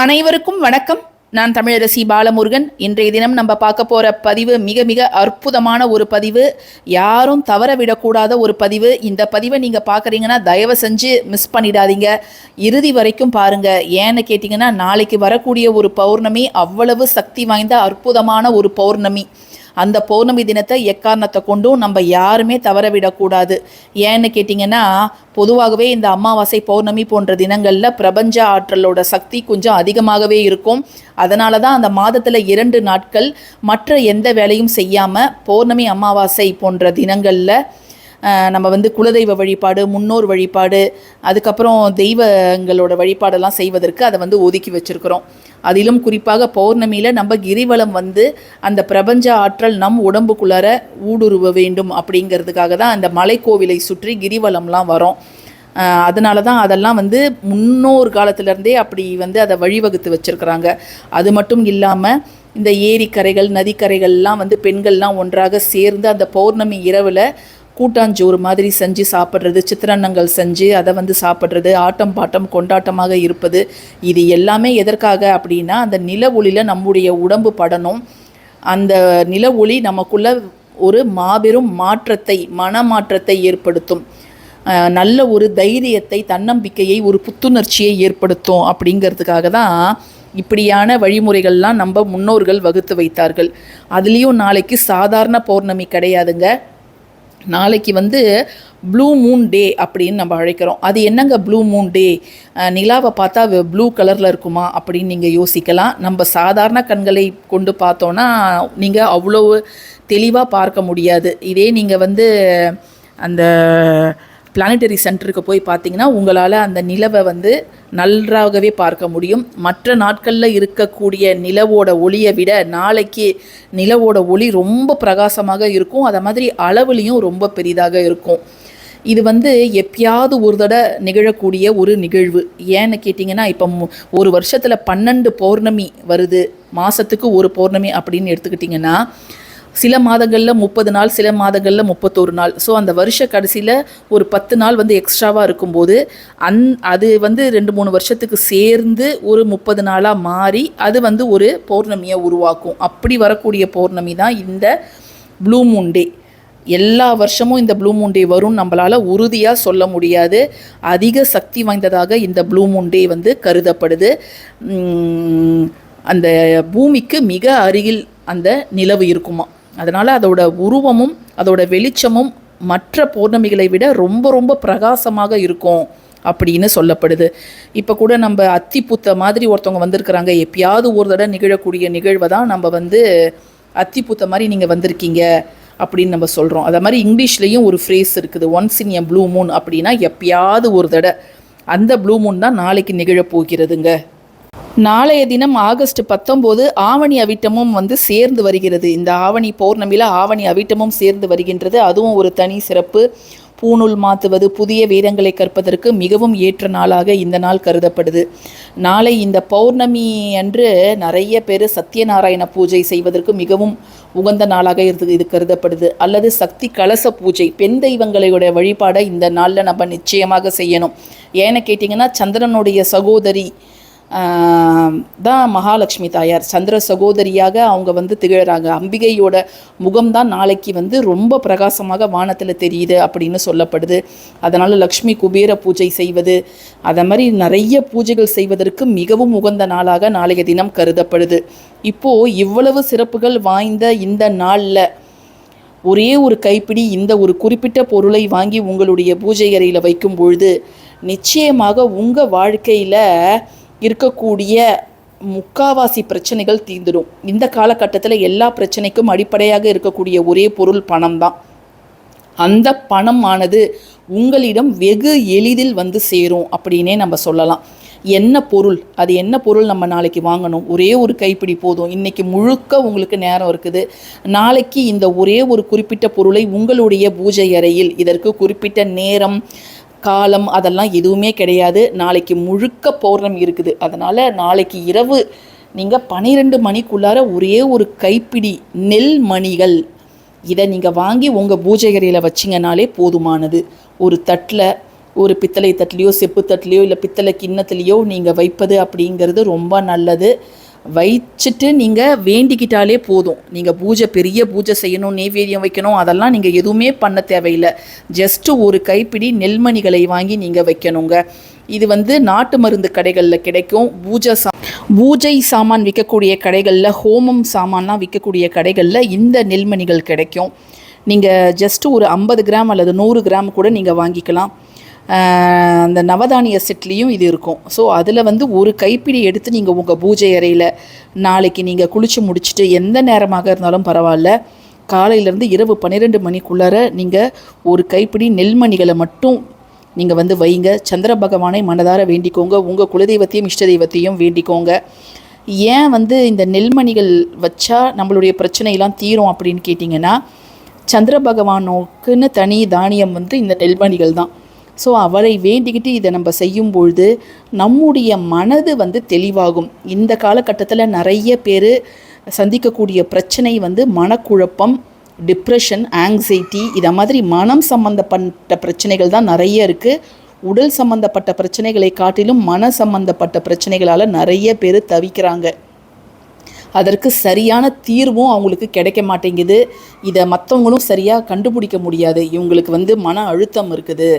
அனைவருக்கும் வணக்கம். நான் தமிழரசி பாலமுருகன். இன்றைய தினம் நம்ம பார்க்க போகிற பதிவு மிக மிக அற்புதமான ஒரு பதிவு. யாரும் தவற விடக்கூடாத ஒரு பதிவு. இந்த பதிவை நீங்கள் பார்க்குறீங்கன்னா தயவு செஞ்சு மிஸ் பண்ணிடாதீங்க. இறுதி வரைக்கும் பாருங்கள் ஏன்னு கேட்டிங்கன்னா நாளைக்கு வரக்கூடிய ஒரு பௌர்ணமி அவ்வளவு சக்தி வாய்ந்த அற்புதமான ஒரு பௌர்ணமி. அந்த பௌர்ணமி தினத்தை எக்காரணத்தை கொண்டும் நம்ம யாருமே தவற விடக்கூடாது ஏன்னு கேட்டிங்கன்னா பொதுவாகவே இந்த அமாவாசை பௌர்ணமி போன்ற தினங்களில் பிரபஞ்ச ஆற்றலோட சக்தி கொஞ்சம் அதிகமாகவே இருக்கும். அதனால தான் அந்த மாதத்தில் இரண்டு நாட்கள் மற்ற எந்த வேலையும் செய்யாமல் பௌர்ணமி அமாவாசை போன்ற தினங்களில் நம்ம வந்து குலதெய்வ வழிபாடு முன்னோர் வழிபாடு அதுக்கப்புறம் தெய்வங்களோட வழிபாடெல்லாம் செய்வதற்கு அதை வந்து ஒதுக்கி வச்சுருக்கிறோம். அதிலும் குறிப்பாக பௌர்ணமியில் நம்ம கிரிவலம் வந்து அந்த பிரபஞ்ச ஆற்றல் நம் உடம்புக்குள்ளார ஊடுருவ வேண்டும் அப்படிங்கிறதுக்காக தான் அந்த மலைக்கோவிலை சுற்றி கிரிவலம்லாம் வரும். அதனால தான் அதெல்லாம் வந்து முன்னோர் காலத்திலேருந்தே அப்படி வந்து அதை வழிவகுத்து வச்சுருக்குறாங்க. அது மட்டும் இல்லாமல் இந்த ஏரிக்கரைகள் நதிக்கரைகள்லாம் வந்து பெண்கள்லாம் ஒன்றாக சேர்ந்து அந்த பௌர்ணமி இரவில் கூட்டாஞ்சோறு மாதிரி செஞ்சு சாப்பிட்றது சித்திரன்னங்கள் செஞ்சு அதை வந்து சாப்பிட்றது ஆட்டம் பாட்டம் கொண்டாட்டமாக இருப்பது இது எல்லாமே எதற்காக அப்படின்னா அந்த நில ஒளியில் நம்முடைய உடம்பு படணும். அந்த நில ஒளி நமக்குள்ள ஒரு மாபெரும் மாற்றத்தை மனமாற்றத்தை ஏற்படுத்தும். நல்ல ஒரு தைரியத்தை தன்னம்பிக்கையை ஒரு புத்துணர்ச்சியை ஏற்படுத்தும் அப்படிங்கிறதுக்காக தான் இப்படியான வழிமுறைகள்லாம் நம்ம முன்னோர்கள் வகுத்து வைத்தார்கள். அதுலேயும் நாளைக்கு சாதாரண பௌர்ணமி கிடையாதுங்க. நாளைக்கு வந்து ப்ளூ மூன் டே அப்படின்னு நம்ம அழைக்கிறோம். அது என்னங்க ப்ளூ மூன் டே நிலாவை பார்த்தா ப்ளூ கலரில் இருக்குமா அப்படின்னு நீங்கள் யோசிக்கலாம். நம்ம சாதாரண கண்களை கொண்டு பார்த்தோன்னா நீங்கள் அவ்வளோ தெளிவாக பார்க்க முடியாது. இதே நீங்கள் வந்து அந்த பிளானட்டரி சென்டருக்கு போய் பார்த்தீங்கன்னா உங்களால் அந்த நிலவை வந்து நன்றாகவே பார்க்க முடியும். மற்ற நாட்களில் இருக்கக்கூடிய நிலவோட ஒளியை விட நாளைக்கு நிலவோட ஒளி ரொம்ப பிரகாசமாக இருக்கும். அதை மாதிரி அளவுலேயும் ரொம்ப பெரிதாக இருக்கும். இது வந்து எப்பயாவது ஒரு தடவை நிகழக்கூடிய ஒரு நிகழ்வு. ஏன்னு கேட்டிங்கன்னா இப்போ ஒரு வருஷத்தில் பன்னெண்டு பௌர்ணமி வருது. மாதத்துக்கு ஒரு பௌர்ணமி அப்படின்னு எடுத்துக்கிட்டிங்கன்னா சில மாதங்களில் முப்பது நாள் சில மாதங்களில் முப்பத்தோரு நாள். ஸோ அந்த வருஷ கடைசியில் ஒரு பத்து நாள் வந்து எக்ஸ்ட்ராவாக இருக்கும்போது அந் அது வந்து ரெண்டு மூணு வருஷத்துக்கு சேர்ந்து ஒரு முப்பது நாளாக மாறி அது வந்து ஒரு பௌர்ணமியை உருவாக்கும். அப்படி வரக்கூடிய பௌர்ணமி தான் இந்த ப்ளூ மூன் டே எல்லா வருஷமும் இந்த ப்ளூ மூன் டே வரும் நம்மளால் உறுதியாக சொல்ல முடியாது. அதிக சக்தி வாய்ந்ததாக இந்த ப்ளூ மூன் டே வந்து கருதப்படுது. அந்த பூமிக்கு மிக அருகில் அந்த நிலவு இருக்குமா. அதனால் அதோட உருவமும் அதோட வெளிச்சமும் மற்ற பௌர்ணமிகளை விட ரொம்ப ரொம்ப பிரகாசமாக இருக்கும் அப்படின்னு சொல்லப்படுது. இப்போ கூட நம்ம அத்திப்புத்த மாதிரி ஒருத்தவங்க வந்திருக்கிறாங்க. எப்பயாவது ஒரு தடவை நிகழக்கூடிய நிகழ்வை தான் நம்ம வந்து அத்திப்புத்த மாதிரி நீங்கள் வந்திருக்கீங்க அப்படின்னு நம்ம சொல்கிறோம் அதை மாதிரி இங்கிலீஷ்லேயும் ஒரு ஃப்ரேஸ் இருக்குது once in a blue moon அப்படின்னா எப்பயாவது ஒரு தடவை. அந்த ப்ளூ மூன் தான் நாளைக்கு நிகழப்போகிறதுங்க. நாளைய தினம் ஆகஸ்ட் பத்தொம்போது ஆவணி அவிட்டமும் வந்து சேர்ந்து வருகிறது. இந்த ஆவணி பௌர்ணமியில் ஆவணி அவிட்டமும் சேர்ந்து வருகின்றது. அதுவும் ஒரு தனி சிறப்பு. பூணூல் மாற்றுவது புதிய வேதங்களை கற்பதற்கு மிகவும் ஏற்ற நாளாக இந்த நாள் கருதப்படுது. நாளை இந்த பௌர்ணமி அன்று நிறைய பேர் சத்யநாராயண பூஜை செய்வதற்கு மிகவும் உகந்த நாளாக இருந்து இது கருதப்படுது. அல்லது சக்தி கலச பூஜை பெண் தெய்வங்களுடைய வழிபாடை இந்த நாளில் நம்ம நிச்சயமாக செய்யணும். ஏன்னு கேட்டிங்கன்னா சந்திரனுடைய சகோதரி தான் மகாலட்சுமி தாயார். சந்திர சகோதரியாக அவங்க வந்து திகழறாங்க. அம்பிகையோட முகம்தான் நாளைக்கு வந்து ரொம்ப பிரகாசமாக வானத்தில் தெரியுது அப்படின்னு சொல்லப்படுது. அதனால் லக்ஷ்மி குபேர பூஜை செய்வது அதை மாதிரி நிறைய பூஜைகள் செய்வதற்கு மிகவும் உகந்த நாளாக நாளைய தினம் கருதப்படுது. இப்போது இவ்வளவு சிறப்புகள் வாய்ந்த இந்த நாளில் ஒரே ஒரு கைப்பிடி இந்த ஒரு குறிப்பிட்ட பொருளை வாங்கி உங்களுடைய பூஜை அறையில் வைக்கும் பொழுது நிச்சயமாக உங்கள் வாழ்க்கையில் இருக்கக்கூடிய முக்காவாசி பிரச்சனைகள் தீர்ந்துடும். இந்த காலகட்டத்தில் எல்லா பிரச்சனைக்கும் அடிப்படையாக இருக்கக்கூடிய ஒரே பொருள் பணம் தான் அந்த பணம் ஆனது உங்களிடம் வெகு எளிதில் வந்து சேரும் அப்படின்னே நம்ம சொல்லலாம். என்ன பொருள்? அது என்ன பொருள் நம்ம நாளைக்கு வாங்கணும்? ஒரே ஒரு கைப்பிடி போதும். இன்றைக்கி முழுக்க உங்களுக்கு நேரம் இருக்குது. நாளைக்கு இந்த ஒரே ஒரு குறிப்பிட்ட பொருளை உங்களுடைய பூஜை அறையில் இதற்கு குறிப்பிட்ட நேரம் காலம் அதெல்லாம் எதுவுமே கிடையாது. நாளைக்கு முழுக்க பௌர்ணமி இருக்குது. அதனால் நாளைக்கு இரவு நீங்கள் பன்னிரெண்டு மணிக்குள்ளார ஒரே ஒரு கைப்பிடி நெல் மணிகள் இதை நீங்கள் வாங்கி உங்கள் பூஜைகரையில் வச்சிங்கனாலே போதுமானது. ஒரு தட்டில் ஒரு பித்தளை தட்டிலையோ செப்பு தட்டிலையோ இல்லை பித்தளை கிண்ணத்துலேயோ நீங்கள் வைப்பது அப்படிங்கிறது ரொம்ப நல்லது. வச்சுட்டு நீங்கள் வேண்டிக்கிட்டாலே போதும். நீங்கள் பூஜை பெரிய பூஜை செய்யணும் நெய்வேதியம் வைக்கணும் அதெல்லாம் நீங்கள் எதுவுமே பண்ண தேவையில்லை. ஜஸ்ட்டு ஒரு கைப்பிடி நெல்மணிகளை வாங்கி நீங்கள் வைக்கணுங்க. இது வந்து நாட்டு மருந்து கடைகளில் கிடைக்கும். பூஜை சா பூஜை சாமான் விற்கக்கூடிய கடைகளில் ஹோமம் சாமான்லாம் விற்கக்கூடிய கடைகளில் இந்த நெல்மணிகள் கிடைக்கும். நீங்கள் ஜஸ்ட்டு ஒரு ஐம்பது கிராம் அல்லது நூறு கிராம் கூட நீங்கள் வாங்கிக்கலாம். அந்த நவதானிய செட்லேயும் இது இருக்கும். ஸோ அதில் வந்து ஒரு கைப்பிடி எடுத்து நீங்கள் உங்கள் பூஜை அறையில் நாளைக்கு நீங்கள் குளித்து முடிச்சுட்டு எந்த நேரமாக இருந்தாலும் பரவாயில்ல. காலையிலேருந்து இரவு பன்னிரெண்டு மணிக்குள்ளார நீங்கள் ஒரு கைப்பிடி நெல்மணிகளை மட்டும் நீங்கள் வந்து வைங்க. சந்திர பகவானை மனதார வேண்டிக்கோங்க. உங்கள் குலதெய்வத்தையும் இஷ்ட தெய்வத்தையும் வேண்டிக்கோங்க. ஏன் வந்து இந்த நெல்மணிகள் வச்சா நம்மளுடைய பிரச்சனையெல்லாம் தீரும் அப்படின்னு கேட்டிங்கன்னா சந்திர பகவானுக்குன்னு தனி தானியம் வந்து இந்த நெல்மணிகள் தான். ஸோ அவரை வேண்டிக்கிட்டு இதை நம்ம செய்யும் பொழுது நம்முடைய மனது வந்து தெளிவாகும். இந்த காலகட்டத்தில் நிறைய பேர் சந்திக்கக்கூடிய பிரச்சனை வந்து மனக்குழப்பம் டிப்ரெஷன் ஆங்ஸைட்டி இதை மாதிரி மனம் சம்மந்தப்பட்ட பிரச்சனைகள் தான் நிறைய இருக்குது உடல் சம்மந்தப்பட்ட பிரச்சனைகளை காட்டிலும் மன சம்மந்தப்பட்ட பிரச்சனைகளால் நிறைய பேர் தவிக்கிறாங்க. அதற்கு சரியான தீர்வும் அவங்களுக்கு கிடைக்க மாட்டேங்குது. இதை மற்றவங்களும் சரியாக கண்டுபிடிக்க முடியாது. இவங்களுக்கு வந்து மன அழுத்தம் இருக்குது.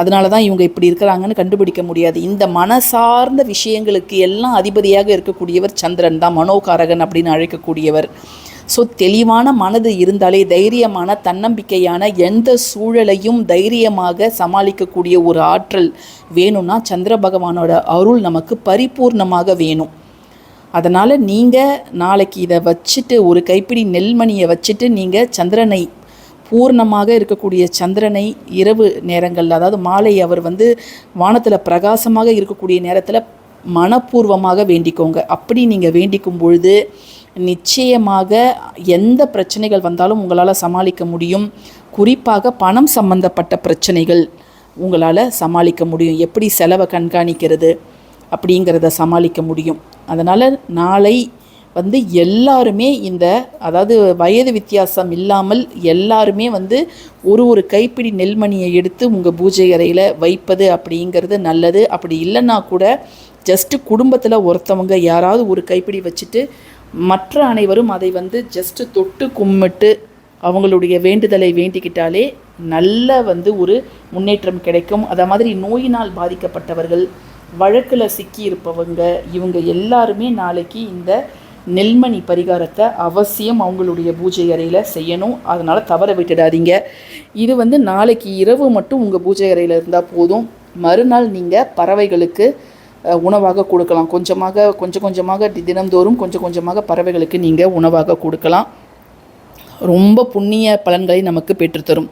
அதனால தான் இவங்க இப்படி இருக்கிறாங்கன்னு கண்டுபிடிக்க முடியாது. இந்த மன சார்ந்த விஷயங்களுக்கு எல்லாம் அதிபதியாக இருக்கக்கூடியவர் சந்திரன் தான். மனோகாரகன் அப்படின்னு அழைக்கக்கூடியவர். ஸோ தெளிவான மனது இருந்தாலே தைரியமான தன்னம்பிக்கையான எந்த சூழலையும் தைரியமாக சமாளிக்கக்கூடிய ஒரு ஆற்றல் வேணும்னா சந்திர பகவானோட அருள் நமக்கு பரிபூர்ணமாக வேணும். அதனால் நீங்கள் நாளைக்கு இதை வச்சுட்டு ஒரு கைப்பிடி நெல்மணியை வச்சுட்டு நீங்கள் சந்திரனை பூர்ணமாக இருக்கக்கூடிய சந்திரனை இரவு நேரங்களில் அதாவது மாலை அவர் வந்து வானத்தில் பிரகாசமாக இருக்கக்கூடிய நேரத்தில் மனப்பூர்வமாக வேண்டிக்கோங்க. அப்படி நீங்கள் வேண்டிக்கும் பொழுது நிச்சயமாக எந்த பிரச்சனைகள் வந்தாலும் உங்களால் சமாளிக்க முடியும். குறிப்பாக பணம் சம்பந்தப்பட்ட பிரச்சனைகள் உங்களால் சமாளிக்க முடியும். எப்படி செலவை கண்காணிக்கிறது அப்படிங்கிறத சமாளிக்க முடியும். அதனால் நாளை வந்து எல்லாருமே இந்த அதாவது வயது வித்தியாசம் இல்லாமல் எல்லாருமே வந்து ஒரு ஒரு கைப்பிடி நெல்மணியை எடுத்து உங்கள் பூஜை அறையில் வைப்பது அப்படிங்கிறது நல்லது. அப்படி இல்லைன்னா கூட ஜஸ்ட்டு குடும்பத்தில் ஒருத்தவங்க யாராவது ஒரு கைப்பிடி வச்சுட்டு மற்ற அனைவரும் அதை வந்து ஜஸ்ட்டு தொட்டு கும்பிட்டு அவங்களுடைய வேண்டுதலை வேண்டிக்கிட்டாலே நல்ல வந்து ஒரு முன்னேற்றம் கிடைக்கும். அதை மாதிரி நோயினால் பாதிக்கப்பட்டவர்கள் வழக்கில் சிக்கி இருப்பவங்க இவங்க எல்லாருமே நாளைக்கு இந்த நெல்மணி பரிகாரத்தை அவசியம் அவங்களுடைய பூஜை அறையில் செய்யணும். அதனால் தவற விட்டுடாதீங்க. இது வந்து நாளைக்கு இரவு மட்டும் உங்கள் பூஜை அறையில் இருந்தால் போதும். மறுநாள் நீங்கள் பறவைகளுக்கு உணவாக கொடுக்கலாம். கொஞ்சமாக கொஞ்சம் கொஞ்சமாக தினந்தோறும் தினம்தோறும் கொஞ்சம் கொஞ்சமாக பறவைகளுக்கு நீங்கள் உணவாக கொடுக்கலாம். ரொம்ப புண்ணிய பலன்களை நமக்கு பெற்றுத்தரும்.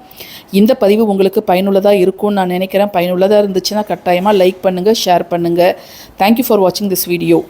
இந்த பதிவு உங்களுக்கு பயனுள்ளதாக இருக்கும்னு நான் நினைக்கிறேன். பயனுள்ளதாக இருந்துச்சுன்னா கட்டாயமாக லைக் பண்ணுங்கள் ஷேர் பண்ணுங்கள் தேங்க்யூ ஃபார் வாட்சிங் திஸ் வீடியோ